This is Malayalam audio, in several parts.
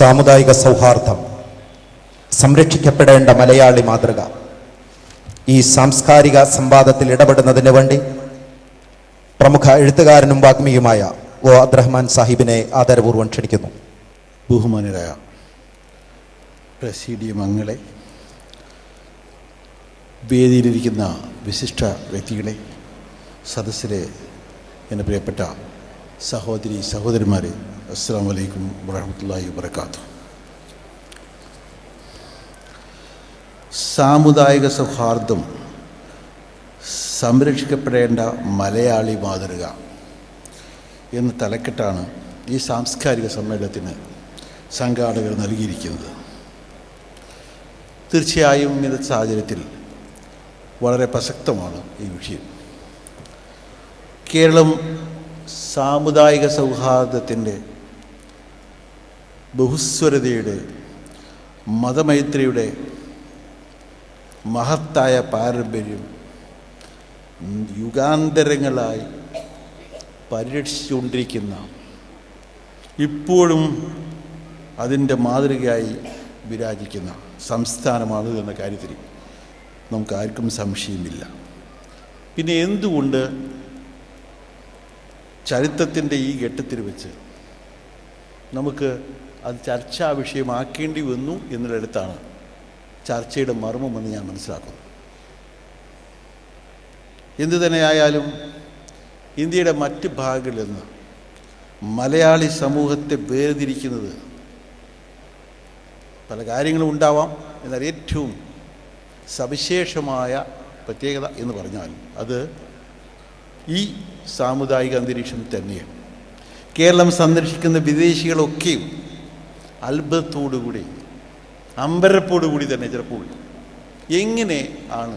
സാമുദായിക സൗഹാർദ്ദം സംരക്ഷിക്കപ്പെടേണ്ട മലയാളി മാതൃക. ഈ സാംസ്കാരിക സംവാദത്തിൽ ഇടപെടുന്നതിന് വേണ്ടി പ്രമുഖ എഴുത്തുകാരനും വാഗ്മിയുമായ ഒ അബ്ദുറഹ്മാൻ സാഹിബിനെ ആദരപൂർവം ക്ഷണിക്കുന്നു. ബഹുമാനരായ പ്രസീഡിയം അംഗങ്ങളെ വേദിയിലിരിക്കുന്ന വിശിഷ്ട വ്യക്തികളെ സദസ്സിലെ എന്റെ പ്രിയപ്പെട്ട സഹോദരി സഹോദരന്മാരെ അസ്സാം വലൈക്കും വറഹമത്തല്ലാഹി വബർക്കാത്തു സാമുദായിക സൗഹാർദ്ദം സംരക്ഷിക്കപ്പെടേണ്ട മലയാളി മാതൃക എന്ന തലക്കെട്ടാണ് ഈ സാംസ്കാരിക സമ്മേളനത്തിന് സംഘാടകർ നൽകിയിരിക്കുന്നത്. തീർച്ചയായും ഇത് സാഹചര്യത്തിൽ വളരെ പ്രസക്തമാണ് ഈ വിഷയം. കേരളം സാമുദായിക സൗഹാർദ്ദത്തിന്റെ ബഹുസ്വരതയുടെ മതമൈത്രിയുടെ മഹത്തായ പാരമ്പര്യം യുഗാന്തരങ്ങളായി പരിരക്ഷിച്ചുകൊണ്ടിരിക്കുന്ന ഇപ്പോഴും അതിന്റെ മാതൃകയായി വിരാജിക്കുന്ന സംസ്ഥാനമാണ് എന്ന കാര്യത്തിൽ നമുക്ക് ആർക്കും സംശയമില്ല. പിന്നെ എന്തുകൊണ്ട് ചരിത്രത്തിന്റെ ഈ ഘട്ടത്തിൽ വെച്ച് നമുക്ക് അത് ചർച്ചാ വിഷയമാക്കേണ്ടി വന്നു എന്നുള്ളിടത്താണ് ചർച്ചയുടെ മർമ്മമെന്ന് ഞാൻ മനസ്സിലാക്കുന്നു. എന്തു തന്നെയായാലും ഇന്ത്യയുടെ മറ്റ് ഭാഗങ്ങളിൽ നിന്ന് മലയാളി സമൂഹത്തെ വേർതിരിക്കുന്നത് പല കാര്യങ്ങളും ഉണ്ടാവാം എന്നാൽ ഏറ്റവും സവിശേഷമായ പ്രത്യേകത എന്ന് പറഞ്ഞാൽ അത് ഈ സാമുദായിക അന്തരീക്ഷം തന്നെയാണ്. കേരളം സന്ദർശിക്കുന്ന വിദേശികളൊക്കെയും അത്ഭുതത്തോടുകൂടി അമ്പരപ്പോടുകൂടി തന്നെ ചിലപ്പോൾ എങ്ങനെ ആണ്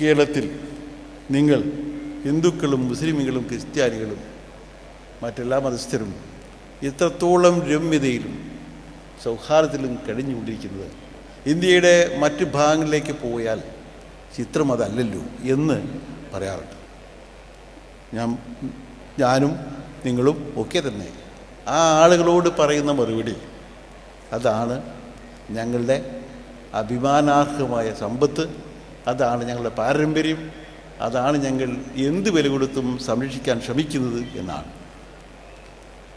കേരളത്തിൽ നിങ്ങൾ ഹിന്ദുക്കളും മുസ്ലിമുകളും ക്രിസ്ത്യാനികളും മറ്റെല്ലാ മതസ്ഥരും ഇത്രത്തോളം രമ്യതയിലും സൗഹാർദ്ദത്തിലും കഴിഞ്ഞുകൊണ്ടിരിക്കുന്നത്? ഇന്ത്യയുടെ മറ്റ് ഭാഗങ്ങളിലേക്ക് പോയാൽ ചിത്രം അതല്ലല്ലോ എന്ന് പറയാറുണ്ട്. ഞാൻ ഞാനും നിങ്ങളും ഒക്കെ തന്നെ ആ ആളുകളോട് പറയുന്ന മറുപടി അതാണ് ഞങ്ങളുടെ അഭിമാനാർഹമായ സമ്പത്ത് അതാണ് ഞങ്ങളുടെ പാരമ്പര്യം അതാണ് ഞങ്ങൾ എന്ത് വില കൊടുത്തും സംരക്ഷിക്കാൻ ശ്രമിക്കുന്നത് എന്നാണ്.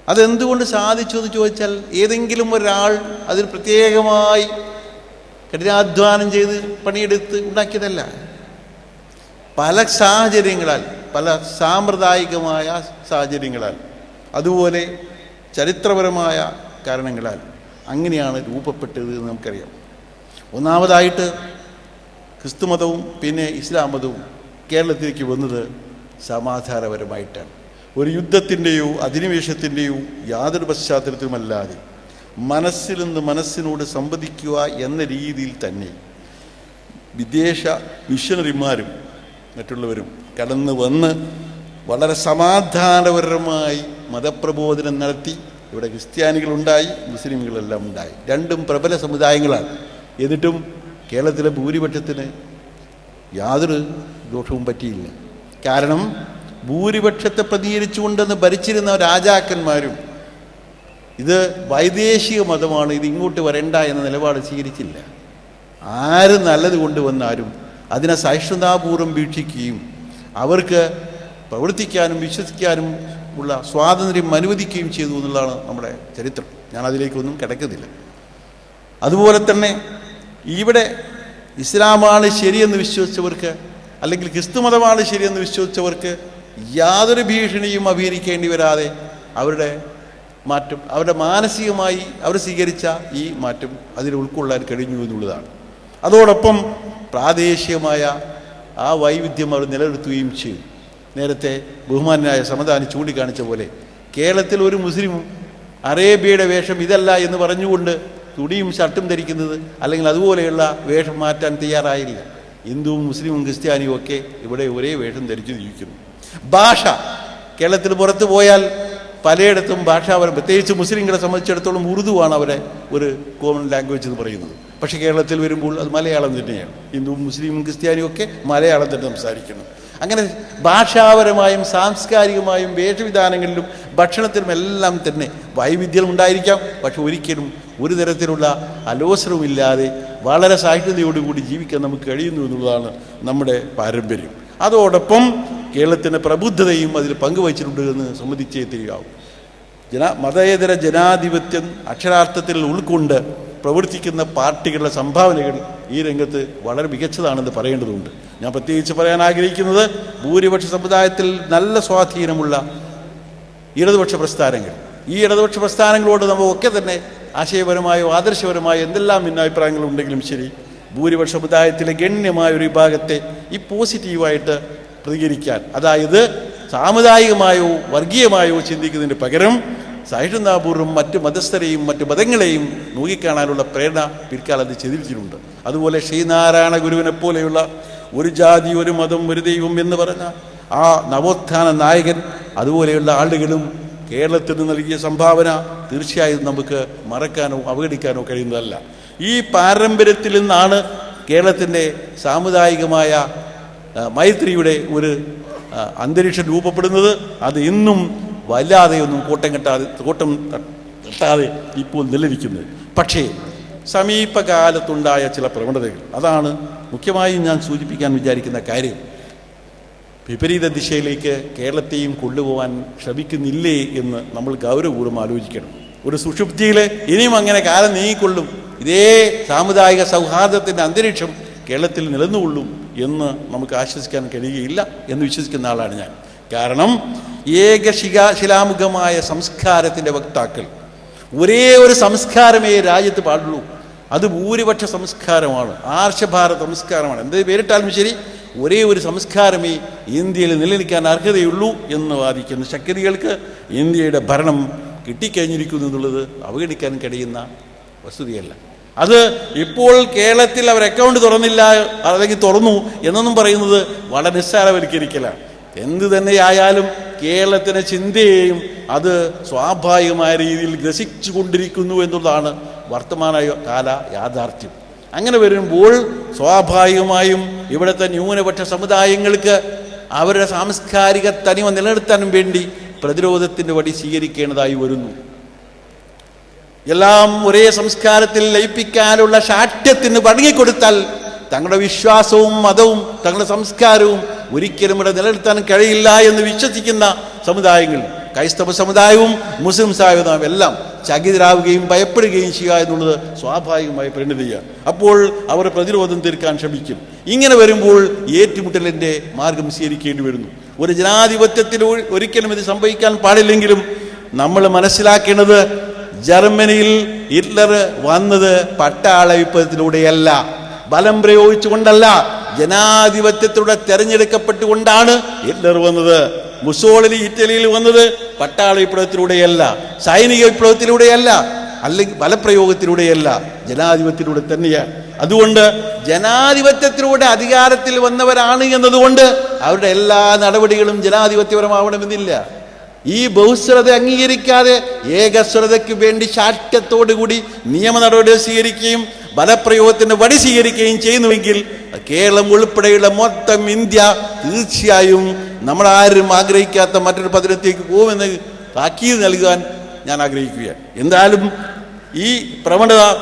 അതെന്തുകൊണ്ട് സാധിച്ചു എന്ന് ചോദിച്ചാൽ ഏതെങ്കിലും ഒരാൾ അതിൽ പ്രത്യേകമായി കഠിനാധ്വാനം ചെയ്ത് പണിയെടുത്ത് ഉണ്ടാക്കിയതല്ല. പല സാഹചര്യങ്ങളാൽ പല സാമ്പ്രദായികമായ സാഹചര്യങ്ങളാൽ അതുപോലെ ചരിത്രപരമായ കാരണങ്ങളാൽ അങ്ങനെയാണ് രൂപപ്പെട്ടത് എന്ന് നമുക്കറിയാം. ഒന്നാമതായിട്ട് ക്രിസ്തുമതവും പിന്നെ ഇസ്ലാം മതവും കേരളത്തിലേക്ക് വന്നത് സമാധാനപരമായിട്ടാണ്. ഒരു യുദ്ധത്തിന്റെയോ അധിനിവേശത്തിന്റെയോ യാതൊരു പശ്ചാത്തലത്തിലുമല്ലാതെ മനസ്സിൽ നിന്ന് മനസ്സിനോട് സംവദിക്കുക എന്ന രീതിയിൽ തന്നെ വിദേശ മിഷണറിമാരും മറ്റുള്ളവരും കടന്നു വന്ന് വളരെ സമാധാനപരമായി മതപ്രബോധനം നടത്തി ഇവിടെ ക്രിസ്ത്യാനികളുണ്ടായി മുസ്ലിമുകളെല്ലാം ഉണ്ടായി. രണ്ടും പ്രബല സമുദായങ്ങളാണ്. എന്നിട്ടും കേരളത്തിലെ ഭൂരിപക്ഷത്തിന് യാതൊരു ദോഷവും പറ്റിയില്ല. കാരണം ഭൂരിപക്ഷത്തെ പ്രതികരിച്ചുകൊണ്ടെന്ന് ഭരിച്ചിരുന്ന രാജാക്കന്മാരും ഇത് വൈദേശിക മതമാണ് ഇത് ഇങ്ങോട്ട് വരണ്ട എന്ന നിലപാട് സ്വീകരിച്ചില്ല. ആര് നല്ലത് കൊണ്ടുവന്നാലും അതിനെ സഹിഷ്ണുതാപൂർവം വീക്ഷിക്കുകയും അവർക്ക് പ്രവർത്തിക്കാനും വിശ്വസിക്കാനും ഉള്ള സ്വാതന്ത്ര്യം അനുവദിക്കുകയും ചെയ്തു എന്നുള്ളതാണ് നമ്മുടെ ചരിത്രം. ഞാൻ അതിലേക്കൊന്നും കിടക്കുന്നില്ല. അതുപോലെ തന്നെ ഇവിടെ ഇസ്ലാമാണ് ശരിയെന്ന് വിശ്വസിച്ചവർക്ക് അല്ലെങ്കിൽ ക്രിസ്തു മതമാണ് ശരിയെന്ന് വിശ്വസിച്ചവർക്ക് യാതൊരു ഭീഷണിയും അഭിഹരിക്കേണ്ടി വരാതെ അവരുടെ മാറ്റം അവരുടെ മാനസികമായി അവർ സ്വീകരിച്ച ഈ മാറ്റം അതിൽ ഉൾക്കൊള്ളാൻ കഴിഞ്ഞു എന്നുള്ളതാണ്. അതോടൊപ്പം പ്രാദേശികമായ ആ വൈവിധ്യം അവർ നിലനിർത്തുകയും ചെയ്യും നേരത്തെ ബഹുമാനായ സമദാനി ചൂണ്ടിക്കാണിച്ച പോലെ കേരളത്തിൽ ഒരു മുസ്ലിമും അറേബ്യയുടെ വേഷം ഇതല്ല എന്ന് പറഞ്ഞുകൊണ്ട് തുടിയും ഷർട്ടും ധരിക്കുന്നത് അല്ലെങ്കിൽ അതുപോലെയുള്ള വേഷം മാറ്റാൻ തയ്യാറായില്ല. ഹിന്ദുവും മുസ്ലിമും ക്രിസ്ത്യാനിയും ഒക്കെ ഇവിടെ ഒരേ വേഷം ധരിച്ചു ജീവിക്കുന്നു. ഭാഷ. കേരളത്തിൽ പുറത്തു പോയാൽ പലയിടത്തും ഭാഷാപരം പ്രത്യേകിച്ച് മുസ്ലിങ്ങളെ സംബന്ധിച്ചിടത്തോളം ഉറുദുവാണ് അവരെ ഒരു കോമൺ ലാംഗ്വേജ് എന്ന് പറയുന്നത്. പക്ഷേ കേരളത്തിൽ വരുമ്പോൾ അത് മലയാളം തന്നെയാണ്. ഹിന്ദുവും മുസ്ലിമും ക്രിസ്ത്യാനിയും ഒക്കെ മലയാളം തന്നെ സംസാരിക്കുന്നു. അങ്ങനെ ഭാഷാപരമായും സാംസ്കാരികമായും വേഷവിധാനങ്ങളിലും ഭക്ഷണത്തിലും എല്ലാം തന്നെ വൈവിധ്യം ഉണ്ടായിരിക്കാം. പക്ഷെ ഒരിക്കലും ഒരു തരത്തിലുള്ള അലോസരവുമില്ലാതെ വളരെ സാഹിത്യതയോടുകൂടി ജീവിക്കാൻ നമുക്ക് കഴിയുന്നു എന്നുള്ളതാണ് നമ്മുടെ പാരമ്പര്യം. അതോടൊപ്പം കേരളത്തിന്റെ പ്രബുദ്ധതയും അതിൽ പങ്കുവച്ചിട്ടുണ്ട് എന്ന് സമ്മതിച്ചേ തിരികാവും ജന മതേതര ജനാധിപത്യം അക്ഷരാർത്ഥത്തിൽ ഉൾക്കൊണ്ട് പ്രവർത്തിക്കുന്ന പാർട്ടികളുടെ സംഭാവനകൾ ഈ രംഗത്ത് വളരെ മികച്ചതാണെന്ന് പറയേണ്ടതുണ്ട്. ഞാൻ പ്രത്യേകിച്ച് പറയാൻ ആഗ്രഹിക്കുന്നത് ഭൂരിപക്ഷ സമുദായത്തിൽ നല്ല സ്വാധീനമുള്ള ഇടതുപക്ഷ പ്രസ്ഥാനങ്ങൾ. ഈ ഇടതുപക്ഷ പ്രസ്ഥാനങ്ങളോട് നമുക്കൊക്കെ തന്നെ ആശയപരമായോ ആദർശപരമായോ എന്തെല്ലാം ഭിന്നാഭിപ്രായങ്ങൾ ഉണ്ടെങ്കിലും ശരി ഭൂരിപക്ഷ സമുദായത്തിലെ ഗണ്യമായ ഒരു വിഭാഗത്തെ ഈ പോസിറ്റീവായിട്ട് പ്രതികരിക്കാൻ അതായത് സാമുദായികമായോ വർഗീയമായോ ചിന്തിക്കുന്നതിന് പകരം സഹിഷ്ണുതാപൂർവം മറ്റ് മതസ്ഥരെയും മറ്റ് മതങ്ങളെയും നോക്കിക്കാണാനുള്ള പ്രേരണ പിൽക്കാലത്ത് ചെതിരിച്ചിട്ടുണ്ട് അതുപോലെ ശ്രീനാരായണ ഗുരുവിനെ പോലെയുള്ള ഒരു ജാതി ഒരു മതം ഒരു ദൈവം എന്ന് പറഞ്ഞ ആ നവോത്ഥാന നായകൻ അതുപോലെയുള്ള ആളുകളും കേരളത്തിൽ നിന്ന് നൽകിയ സംഭാവന തീർച്ചയായും നമുക്ക് മറക്കാനോ അവഗണിക്കാനോ കഴിയുന്നതല്ല. ഈ പാരമ്പര്യത്തിൽ നിന്നാണ് കേരളത്തിന്റെ സാമുദായികമായ മൈത്രിയുടെ ഒരു അന്തരീക്ഷം രൂപപ്പെടുന്നത്. അത് ഇന്നും വല്ലാതെയൊന്നും കൂട്ടം കെട്ടാതെ കൂട്ടം തട്ടാതെ ഇപ്പോൾ നിലനിൽക്കുന്നത് പക്ഷേ സമീപകാലത്തുണ്ടായ ചില പ്രവണതകൾ. അതാണ് മുഖ്യമായും ഞാൻ സൂചിപ്പിക്കാൻ വിചാരിക്കുന്ന കാര്യം. വിപരീത ദിശയിലേക്ക് കേരളത്തെയും കൊണ്ടുപോകാൻ ശ്രമിക്കുന്നില്ലേ എന്ന് നമ്മൾ ഗൗരവപൂർവം ആലോചിക്കണം. ഒരു സുഷുപ്തിയിൽ ഇനിയും അങ്ങനെ കാലം നീങ്ങിക്കൊള്ളും. ഇതേ സാമുദായിക സൗഹാർദ്ദത്തിന്റെ അന്തരീക്ഷം കേരളത്തിൽ നിലനിന്നുകൊള്ളും എന്ന് നമുക്ക് ആശ്വസിക്കാൻ കഴിയുകയില്ല എന്ന് വിശ്വസിക്കുന്ന ആളാണ് ഞാൻ. കാരണം ഏകശിക ശിലാമുഖമായ സംസ്കാരത്തിന്റെ വക്താക്കൾ. ഒരേ ഒരു സംസ്കാരമേ രാജ്യത്ത് പാടുള്ളൂ. അത് ഭൂരിപക്ഷ സംസ്കാരമാണ്. ആർഷഭാരത സംസ്കാരമാണ്. എന്ത് പേരിട്ടാലും ശരി ഒരേ ഒരു സംസ്കാരമേ ഇന്ത്യയിൽ നിലനിൽക്കാൻ അർഹതയുള്ളൂ എന്ന് വാദിക്കുന്ന ശക്തികൾക്ക് ഇന്ത്യയുടെ ഭരണം കിട്ടിക്കഴിഞ്ഞിരിക്കുന്നു എന്നുള്ളത് അവഗണിക്കാൻ കഴിയുന്ന വസ്തുതയല്ല. അത് ഇപ്പോൾ കേരളത്തിൽ അവർ അക്കൗണ്ട് തുറന്നില്ല അല്ലെങ്കിൽ തുറന്നു എന്നൊന്നും പറയുന്നത് വളരെ നിസ്സാരവൽക്കരിക്കലാണ്. എന്ത് തന്നെയായാലും കേരളത്തിന്റെ ചിന്തയെയും അത് സ്വാഭാവികമായ രീതിയിൽ ഗ്രസിച്ചു കൊണ്ടിരിക്കുന്നു എന്നുള്ളതാണ് വർത്തമാന കാല യാഥാർത്ഥ്യം. അങ്ങനെ വരുമ്പോൾ സ്വാഭാവികമായും ഇവിടുത്തെ ന്യൂനപക്ഷ സമുദായങ്ങൾക്ക് അവരുടെ സാംസ്കാരിക തനിമ നിലനിർത്താനും വേണ്ടി പ്രതിരോധത്തിന്റെ വടി സ്വീകരിക്കേണ്ടതായി വരുന്നു. എല്ലാം ഒരേ സംസ്കാരത്തിൽ ലയിപ്പിക്കാനുള്ള ശാഠ്യത്തിന് വഴങ്ങിക്കൊടുത്താൽ തങ്ങളുടെ വിശ്വാസവും മതവും തങ്ങളുടെ സംസ്കാരവും ഒരിക്കലും ഇവിടെ നിലനിർത്താൻ കഴിയില്ല എന്ന് വിശ്വസിക്കുന്ന സമുദായങ്ങൾ ക്രൈസ്തവ സമുദായവും മുസ്ലിം സമുദായവും എല്ലാം ചകിതരാവുകയും ഭയപ്പെടുകയും ചെയ്യുക എന്നുള്ളത് സ്വാഭാവികമായി പരിണതിയാണ്. അപ്പോൾ അവർ പ്രതിരോധം തീർക്കാൻ ശ്രമിക്കും. ഇങ്ങനെ വരുമ്പോൾ ഏറ്റുമുട്ടലിന്റെ മാർഗം സ്വീകരിക്കേണ്ടി വരുന്നു. ഒരു ജനാധിപത്യത്തിൽ ഒരിക്കലും ഇത് സംഭവിക്കാൻ പാടില്ലെങ്കിലും നമ്മൾ മനസ്സിലാക്കേണ്ടത് ജർമ്മനിയിൽ ഹിറ്റ്ലർ വന്നത് പട്ടാള വിപ്ലവത്തിലൂടെയല്ല ബലം പ്രയോഗിച്ചുകൊണ്ടല്ല ജനാധിപത്യത്തിലൂടെ തെരഞ്ഞെടുക്കപ്പെട്ടുകൊണ്ടാണ് ഹിറ്റ്ലർ വന്നത് മുസോളിനി ഇറ്റലിയിൽ വന്നത് പട്ടാള വിപ്ലവത്തിലൂടെയല്ല സൈനിക വിപ്ലവത്തിലൂടെയല്ല അല്ലെങ്കിൽ ബലപ്രയോഗത്തിലൂടെയല്ല ജനാധിപത്യത്തിലൂടെ തന്നെയാണ്. അതുകൊണ്ട് ജനാധിപത്യത്തിലൂടെ അധികാരത്തിൽ വന്നവരാണ് എന്നതുകൊണ്ട് അവരുടെ എല്ലാ നടപടികളും ജനാധിപത്യപരമാവണമെന്നില്ല. ഈ ബഹുസ്വരത അംഗീകരിക്കാതെ ഏകസ്വരതയ്ക്ക് വേണ്ടി ശാഠ്യത്തോടുകൂടി നിയമ നടപടികൾ സ്വീകരിക്കുകയും ബലപ്രയോഗത്തിന് വടി സ്വീകരിക്കുകയും ചെയ്യുന്നുവെങ്കിൽ കേരളം ഉൾപ്പെടെയുള്ള മൊത്തം ഇന്ത്യ തീർച്ചയായും നമ്മളാരും ആഗ്രഹിക്കാത്ത മറ്റൊരു പതിനത്തേക്ക് പോകുമെന്ന് താക്കീത് നൽകാൻ ഞാൻ ആഗ്രഹിക്കുകയാണ്. എന്തായാലും ഈ പ്രവണത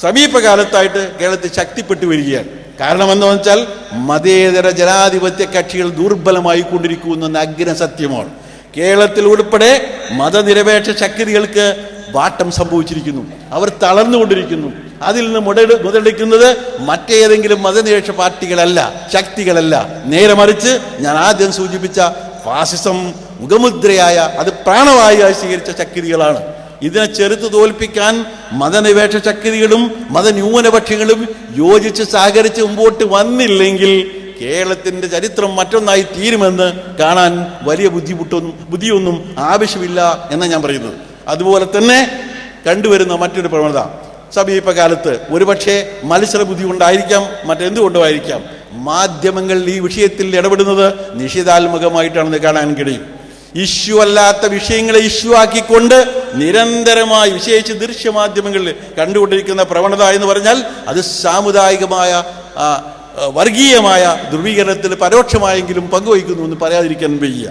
സമീപകാലത്തായിട്ട് കേരളത്തിൽ ശക്തിപ്പെട്ടു വരികയാണ്. കാരണം എന്താ വെച്ചാൽ മതേതര ജനാധിപത്യ കക്ഷികൾ ദുർബലമായി കൊണ്ടിരിക്കുന്ന അഗ്ന സത്യമാണ്. കേരളത്തിൽ ഉൾപ്പെടെ മതനിരപേക്ഷ ശക്തികൾക്ക് വാട്ടം സംഭവിച്ചിരിക്കുന്നു. അവർ തളർന്നുകൊണ്ടിരിക്കുന്നു. അതിൽ നിന്ന് മുതൽ മുതലെടുക്കുന്നത് മറ്റേതെങ്കിലും മതനിരപേക്ഷ പാർട്ടികളല്ല ശക്തികളല്ല. നേരെ മറിച്ച് ഞാൻ ആദ്യം സൂചിപ്പിച്ച ഫാസിസം മുഖമുദ്രയായ അത് പ്രാണവായുവായി സ്വീകരിച്ച ശക്തികളാണ്. ഇതിനെ ചെറുത്ത് തോൽപ്പിക്കാൻ മതനിവേക്ഷ ശക്തികളും മതന്യൂനപക്ഷികളും യോജിച്ച് സഹകരിച്ച് മുമ്പോട്ട് വന്നില്ലെങ്കിൽ കേരളത്തിന്റെ ചരിത്രം മറ്റൊന്നായി തീരുമെന്ന് കാണാൻ വലിയ ബുദ്ധിമുട്ടൊന്നും ബുദ്ധിയൊന്നും ആവശ്യമില്ല എന്നാണ് ഞാൻ പറയുന്നത്. അതുപോലെ തന്നെ കണ്ടുവരുന്ന മറ്റൊരു പ്രവണത. സമീപകാലത്ത് ഒരുപക്ഷെ മത്സര ബുദ്ധി കൊണ്ടായിരിക്കാം മറ്റെന്തുകൊണ്ടുമായിരിക്കാം? മാധ്യമങ്ങൾ ഈ വിഷയത്തിൽ ഇടപെടുന്നത് നിഷേധാത്മകമായിട്ടാണെന്ന് കാണാൻ കഴിയും. ഇഷ്യൂ അല്ലാത്ത വിഷയങ്ങളെ ഇഷ്യൂ ആക്കിക്കൊണ്ട് നിരന്തരമായി വിശേഷിച്ച് ദൃശ്യമാധ്യമങ്ങളിൽ കണ്ടുകൊണ്ടിരിക്കുന്ന പ്രവണത എന്ന് പറഞ്ഞാൽ അത് സാമുദായികമായ വർഗീയമായ ധ്രുവീകരണത്തിൽ പരോക്ഷമായെങ്കിലും പങ്കുവയ്ക്കുന്നു എന്ന് പറയാതിരിക്കാൻ വയ്യ.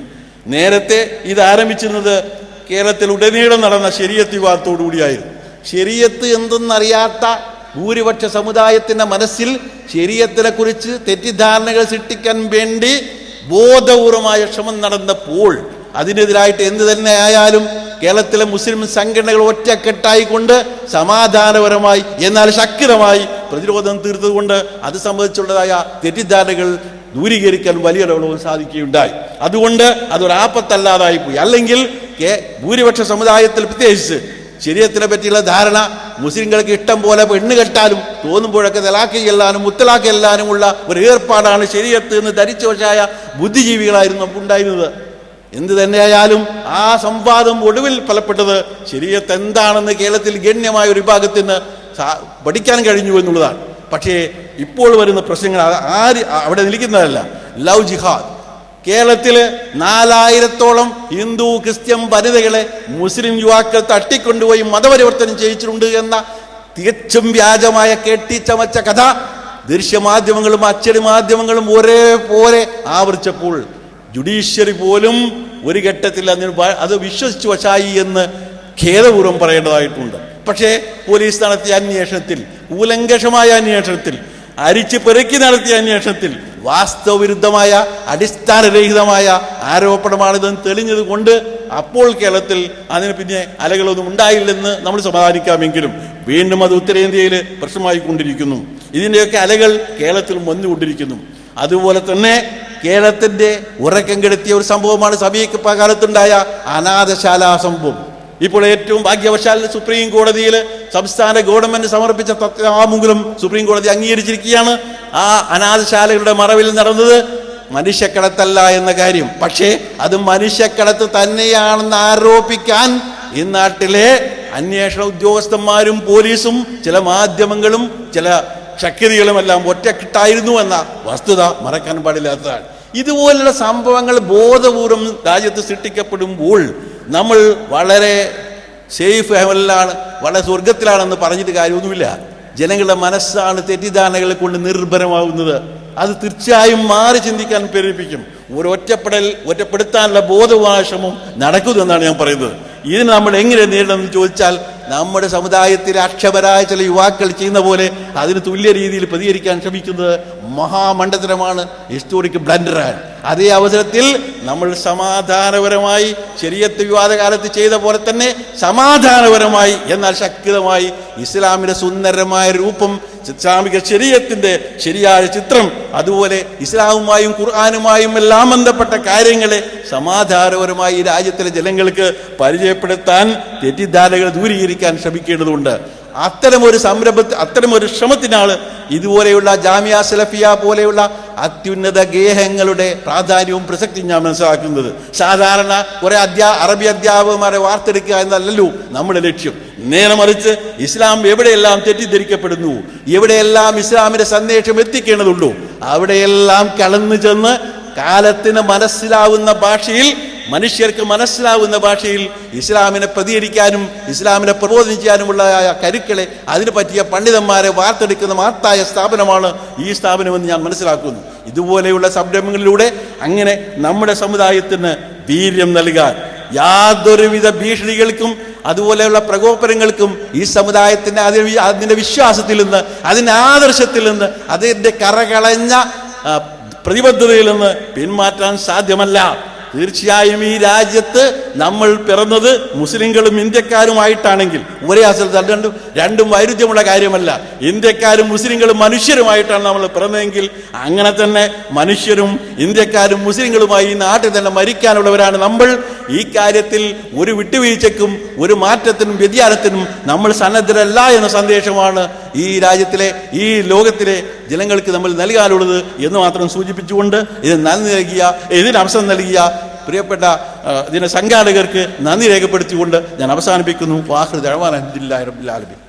നേരത്തെ ഇത് ആരംഭിച്ചിരുന്നത് കേരളത്തിൽ ഉടനീളം നടന്ന ശരീരത്ത് വിവാദത്തോടുകൂടിയായിരുന്നു ശരീരത്ത് എന്തെന്നറിയാത്ത ഭൂരിപക്ഷ സമുദായത്തിന്റെ മനസ്സിൽ ശരീരത്തിനെ കുറിച്ച് തെറ്റിദ്ധാരണകൾ സൃഷ്ടിക്കാൻ വേണ്ടി ബോധപൂർവമായ ശ്രമം നടന്നപ്പോൾ അതിനെതിരായിട്ട് എന്ത് തന്നെ ആയാലും കേരളത്തിലെ മുസ്ലിം സംഘടനകൾ ഒറ്റക്കെട്ടായിക്കൊണ്ട് സമാധാനപരമായി എന്നാൽ ശക്തമായി പ്രതിരോധം തീർത്തതുകൊണ്ട് അത് സംബന്ധിച്ചുള്ളതായ തെറ്റിദ്ധാരണകൾ ദൂരീകരിക്കാൻ വലിയ അളവ് സാധിക്കുകയുണ്ടായി. അതുകൊണ്ട് അതൊരാപത്തല്ലാതായി പോയി. അല്ലെങ്കിൽ ഭൂരിപക്ഷ സമുദായത്തിൽ പ്രത്യേകിച്ച് ശരീരത്തിനെ പറ്റിയുള്ള ധാരണ മുസ്ലിങ്ങൾക്ക് ഇഷ്ടം പോലെ പെണ്ണ് കെട്ടാലും തോന്നുമ്പോഴൊക്കെ തലാക്ക് ചെല്ലാനും മുത്തലാക്ക് ഉള്ള ഒരു ഏർപ്പാടാണ് ശരീരത്ത് എന്ന് ധരിച്ചവശായ ബുദ്ധിജീവികളായിരുന്നു നമുക്ക് ഉണ്ടായിരുന്നത് എന്ത് തന്നെയായാലും ആ സംവാദം ഒടുവിൽ ഫലപ്പെട്ടത് ശരീരത്ത് എന്താണെന്ന് കേരളത്തിൽ ഗണ്യമായ ഒരു വിഭാഗത്തിന് പഠിക്കാൻ കഴിഞ്ഞു എന്നുള്ളതാണ്. പക്ഷേ ഇപ്പോൾ വരുന്ന പ്രശ്നങ്ങൾ ആര് അവിടെ നിൽക്കുന്നതല്ല. Love jihad. കേരളത്തിൽ നാലായിരത്തോളം ഹിന്ദു ക്രിസ്ത്യൻ വനിതകളെ മുസ്ലിം യുവാക്കൾ തട്ടിക്കൊണ്ടുപോയി മതപരിവർത്തനം ചെയ്യിച്ചിട്ടുണ്ട് എന്ന തികച്ചും വ്യാജമായ കെട്ടിച്ചമച്ച കഥ ദൃശ്യമാധ്യമങ്ങളും അച്ചടി മാധ്യമങ്ങളും ഒരേപോലെ ആവർത്തിച്ചപ്പോൾ ജുഡീഷ്യറി പോലും ഒരു ഘട്ടത്തിൽ അതിന് അത് വിശ്വസിച്ചു വശായി എന്ന് ഖേദപൂർവം പറയേണ്ടതായിട്ടുണ്ട്. പക്ഷേ പോലീസ് നടത്തിയ അന്വേഷണത്തിൽ കൂലങ്കഷമായ അന്വേഷണത്തിൽ അരിച്ച് പെറുക്കി നടത്തിയ അന്വേഷണത്തിൽ വാസ്തവവിരുദ്ധമായ അടിസ്ഥാനരഹിതമായ ആരോപണമാണിതെന്ന് തെളിഞ്ഞതുകൊണ്ട് അപ്പോൾ കേരളത്തിൽ അതിന് പിന്നെ അലകളൊന്നും ഉണ്ടായില്ലെന്ന് നമ്മൾ സമാധാനിക്കാമെങ്കിലും വീണ്ടും അത് ഉത്തരേന്ത്യയിൽ പ്രശ്നമായി കൊണ്ടിരിക്കുന്നു ഇതിന്റെയൊക്കെ അലകൾ കേരളത്തിൽ വന്നുകൊണ്ടിരിക്കുന്നു അതുപോലെ തന്നെ കേരളത്തിന്റെ ഉറക്കം കെടുത്തിയ ഒരു സംഭവമാണ് സമീപ കാലത്തുണ്ടായ അനാഥശാല സംഭവം. ഇപ്പോൾ ഏറ്റവും ഭാഗ്യവശാൽ സുപ്രീം കോടതിയിൽ സംസ്ഥാന ഗവൺമെന്റ് സമർപ്പിച്ച തത്വാമുഖം സുപ്രീം കോടതി അംഗീകരിച്ചിരിക്കുകയാണ്. ആ അനാഥശാലകളുടെ മറവിൽ നടന്നത് മനുഷ്യക്കടത്തല്ല എന്ന കാര്യം. പക്ഷേ അത് മനുഷ്യക്കടത്ത് തന്നെയാണെന്ന് ആരോപിക്കാൻ ഈ നാട്ടിലെ അന്വേഷണ ഉദ്യോഗസ്ഥന്മാരും പോലീസും ചില മാധ്യമങ്ങളും ചില ശക്തികളും എല്ലാം ഒറ്റക്കെട്ടായിരുന്നു എന്ന വസ്തുത മറക്കാൻ പാടില്ലാത്തതാണ്. ഇതുപോലുള്ള സംഭവങ്ങൾ ബോധപൂർവം രാജ്യത്ത് സൃഷ്ടിക്കപ്പെടുമ്പോൾ നമ്മൾ വളരെ സേഫ് ഹെവനിലാണ് വളരെ സ്വർഗത്തിലാണെന്ന് പറഞ്ഞിട്ട് കാര്യമൊന്നുമില്ല. ജനങ്ങളുടെ മനസ്സാണ് തെറ്റിദ്ധാരണകളെ കൊണ്ട് നിർഭരമാവുന്നത്. അത് തീർച്ചയായും മാറി ചിന്തിക്കാൻ പ്രേരിപ്പിക്കും. ഒരു ഒറ്റപ്പെടൽ ഒറ്റപ്പെടുത്താനുള്ള ബോധവാശമം നടക്കുമെന്നാണ് ഞാൻ പറയുന്നത്. ഇതിന് നമ്മൾ എങ്ങനെ നേരിടണം എന്ന് ചോദിച്ചാൽ നമ്മുടെ സമുദായത്തിലെ അക്ഷപരായ ചില യുവാക്കൾ ചെയ്യുന്ന പോലെ അതിന് തുല്യ രീതിയിൽ പ്രതികരിക്കാൻ ശ്രമിക്കുന്നത് മഹാമണ്ഡലമാണ് ഹിസ്റ്റോറിക് ബ്ലൻഡറാണ് അതേ അവസരത്തിൽ നമ്മൾ സമാധാനപരമായി ശരിയത്ത് വിവാദകാലത്ത് ചെയ്ത പോലെ തന്നെ സമാധാനപരമായി എന്നാൽ ശക്തമായി ഇസ്ലാമിന്റെ സുന്ദരമായ രൂപം ഇസ്ലാമിക ശരീരത്തിന്റെ ശരിയായ ചിത്രം അതുപോലെ ഇസ്ലാമുമായും ഖുർആാനുമായും എല്ലാം ബന്ധപ്പെട്ട കാര്യങ്ങളെ സമാധാനപരമായി രാജ്യത്തിലെ ജനങ്ങൾക്ക് പരിചയപ്പെടുത്താൻ തെറ്റിദ്ധാരകൾ ദൂരീകരിക്കാൻ ശ്രമിക്കേണ്ടതുണ്ട്. അത്തരമൊരു സംരംഭ അത്തരമൊരു ശ്രമത്തിനാണ് ഇതുപോലെയുള്ള ജാമിയ സലഫിയ പോലെയുള്ള അത്യുന്നത ഗേഹങ്ങളുടെ പ്രാധാന്യവും പ്രസക്തിയും ഞാൻ മനസ്സിലാക്കുന്നത്. സാധാരണ കുറെ അധ്യാ അറബി അധ്യാപകന്മാരെ വാർത്തെടുക്കുക എന്നല്ലല്ലോ നമ്മുടെ ലക്ഷ്യം. നേരെ മറിച്ച് ഇസ്ലാം എവിടെയെല്ലാം തെറ്റിദ്ധരിക്കപ്പെടുന്നു? എവിടെയെല്ലാം ഇസ്ലാമിന്റെ സന്ദേശം എത്തിക്കേണ്ടതുള്ളൂ അവിടെയെല്ലാം കടന്നു ചെന്ന് കാലത്തിന് മനസ്സിലാവുന്ന ഭാഷയിൽ മനുഷ്യർക്ക് മനസ്സിലാവുന്ന ഭാഷയിൽ ഇസ്ലാമിനെ പ്രതികരിക്കാനും ഇസ്ലാമിനെ പ്രബോധനം ചെയ്യാനുമുള്ള കരുക്കളെ അതിന് പറ്റിയ പണ്ഡിതന്മാരെ വാർത്തെടുക്കുന്ന മഹത്തായ സ്ഥാപനമാണ് ഈ സ്ഥാപനമെന്ന് ഞാൻ മനസ്സിലാക്കുന്നു. ഇതുപോലെയുള്ള സംരംഭങ്ങളിലൂടെ അങ്ങനെ നമ്മുടെ സമുദായത്തിന് വീര്യം നൽകാൻ യാതൊരുവിധ ഭീഷണികൾക്കും അതുപോലെയുള്ള പ്രകോപനങ്ങൾക്കും ഈ സമുദായത്തിന്റെ അതിന് അതിന്റെ വിശ്വാസത്തിൽ നിന്ന് അതിന്റെ ആദർശത്തിൽ നിന്ന് അതിന്റെ കറകളഞ്ഞ പ്രതിബദ്ധതയിൽ നിന്ന് പിന്മാറ്റാൻ സാധ്യമല്ല. തീർച്ചയായും ഈ രാജ്യത്ത് നമ്മൾ പിറന്നത് മുസ്ലിങ്ങളും ഇന്ത്യക്കാരുമായിട്ടാണെങ്കിൽ ഒരേ അസൽ രണ്ടും രണ്ടും വൈരുദ്ധ്യമുള്ള കാര്യമല്ല. ഇന്ത്യക്കാരും മുസ്ലിങ്ങളും മനുഷ്യരുമായിട്ടാണ് നമ്മൾ പിറന്നതെങ്കിൽ അങ്ങനെ തന്നെ മനുഷ്യരും ഇന്ത്യക്കാരും മുസ്ലിങ്ങളുമായി ഈ നാട്ടിൽ തന്നെ മരിക്കാനുള്ളവരാണ് നമ്മൾ. ഈ കാര്യത്തിൽ ഒരു വിട്ടുവീഴ്ചയ്ക്കും ഒരു മാറ്റത്തിനും വ്യതിയാനത്തിനും നമ്മൾ സന്നദ്ധരല്ല എന്ന സന്ദേശമാണ് ഈ രാജ്യത്തിലെ ഈ ലോകത്തിലെ ജനങ്ങൾക്ക് നമ്മൾ നൽകാനുള്ളത് എന്ന് മാത്രം സൂചിപ്പിച്ചുകൊണ്ട് ഇത് നന്ദി നൽകിയ ഇതിന് അവസരം നൽകിയ പ്രിയപ്പെട്ട ദിന സംഘാടകർക്ക് നന്ദി രേഖപ്പെടുത്തിക്കൊണ്ട് ഞാൻ അവസാനിപ്പിക്കുന്നു. വാഹൃദ റബ്ബിൽ ആലമീൻ.